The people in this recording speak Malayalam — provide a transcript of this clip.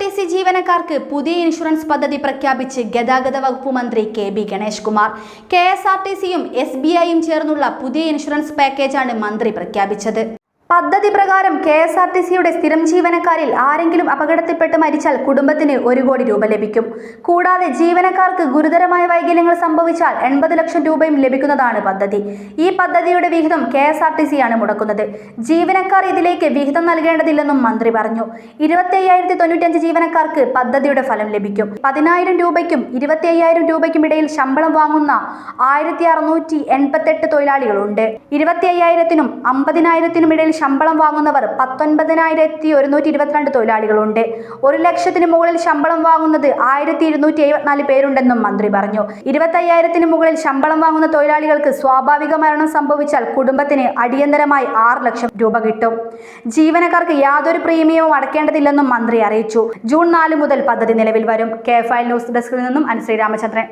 ടി സി ജീവനക്കാർക്ക് പുതിയ ഇൻഷുറൻസ് പദ്ധതി പ്രഖ്യാപിച്ച് ഗതാഗത വകുപ്പ് മന്ത്രി K B Ganesh Kumar. K S R T സിയും എസ് ബി ഐയും ചേർന്നുള്ള പുതിയ ഇൻഷുറൻസ് പാക്കേജാണ് മന്ത്രി പ്രഖ്യാപിച്ചത്. പദ്ധതി പ്രകാരം കെ എസ് ആർ ടി സിയുടെ സ്ഥിരം ജീവനക്കാരിൽ ആരെങ്കിലും അപകടത്തിൽപ്പെട്ട് മരിച്ചാൽ കുടുംബത്തിന് ഒരു കോടി രൂപ ലഭിക്കും. കൂടാതെ ജീവനക്കാർക്ക് ഗുരുതരമായ വൈകല്യങ്ങൾ സംഭവിച്ചാൽ എൺപത് ലക്ഷം രൂപയും ലഭിക്കുന്നതാണ് പദ്ധതി. ഈ പദ്ധതിയുടെ വിഹിതം കെ എസ് ആർ ടി സിയാണ് മുടക്കുന്നത്. ജീവനക്കാർ ഇതിലേക്ക് വിഹിതം നൽകേണ്ടതില്ലെന്നും മന്ത്രി പറഞ്ഞു. ഇരുപത്തി അയ്യായിരത്തി തൊണ്ണൂറ്റഞ്ച് ജീവനക്കാർക്ക് പദ്ധതിയുടെ ഫലം ലഭിക്കും. പതിനായിരം രൂപയ്ക്കും ഇരുപത്തി അയ്യായിരം രൂപയ്ക്കും ഇടയിൽ ശമ്പളം വാങ്ങുന്ന ആയിരത്തി അറുന്നൂറ്റി എൺപത്തെട്ട് തൊഴിലാളികളുണ്ട്. ഇരുപത്തി അയ്യായിരത്തിനും അമ്പതിനായിരത്തിനും ഇടയിൽ ശമ്പളം വാങ്ങുന്നവർ പത്തൊൻപതിനായിരത്തി ഒരുന്നൂറ്റി ഇരുപത്തിരണ്ട് തൊഴിലാളികളുണ്ട്. ഒരു ലക്ഷത്തിന് മുകളിൽ ശമ്പളം വാങ്ങുന്നത് ആയിരത്തി ഇരുന്നൂറ്റി എഴുപത്തിനാല് പേരുണ്ടെന്നും മന്ത്രി പറഞ്ഞു. ഇരുപത്തയ്യായിരത്തിന് മുകളിൽ ശമ്പളം വാങ്ങുന്ന തൊഴിലാളികൾക്ക് സ്വാഭാവിക മരണം സംഭവിച്ചാൽ കുടുംബത്തിന് അടിയന്തരമായി ആറ് ലക്ഷം രൂപ കിട്ടും. ജീവനക്കാർക്ക് യാതൊരു പ്രീമിയവും അടക്കേണ്ടതില്ലെന്നും മന്ത്രി അറിയിച്ചു. ജൂൺ നാല് മുതൽ പദ്ധതി നിലവിൽ വരും. കെ ഫയൽ ന്യൂസ് ഡെസ്കിൽ നിന്നും അനുശ്രീ രാമചന്ദ്രൻ.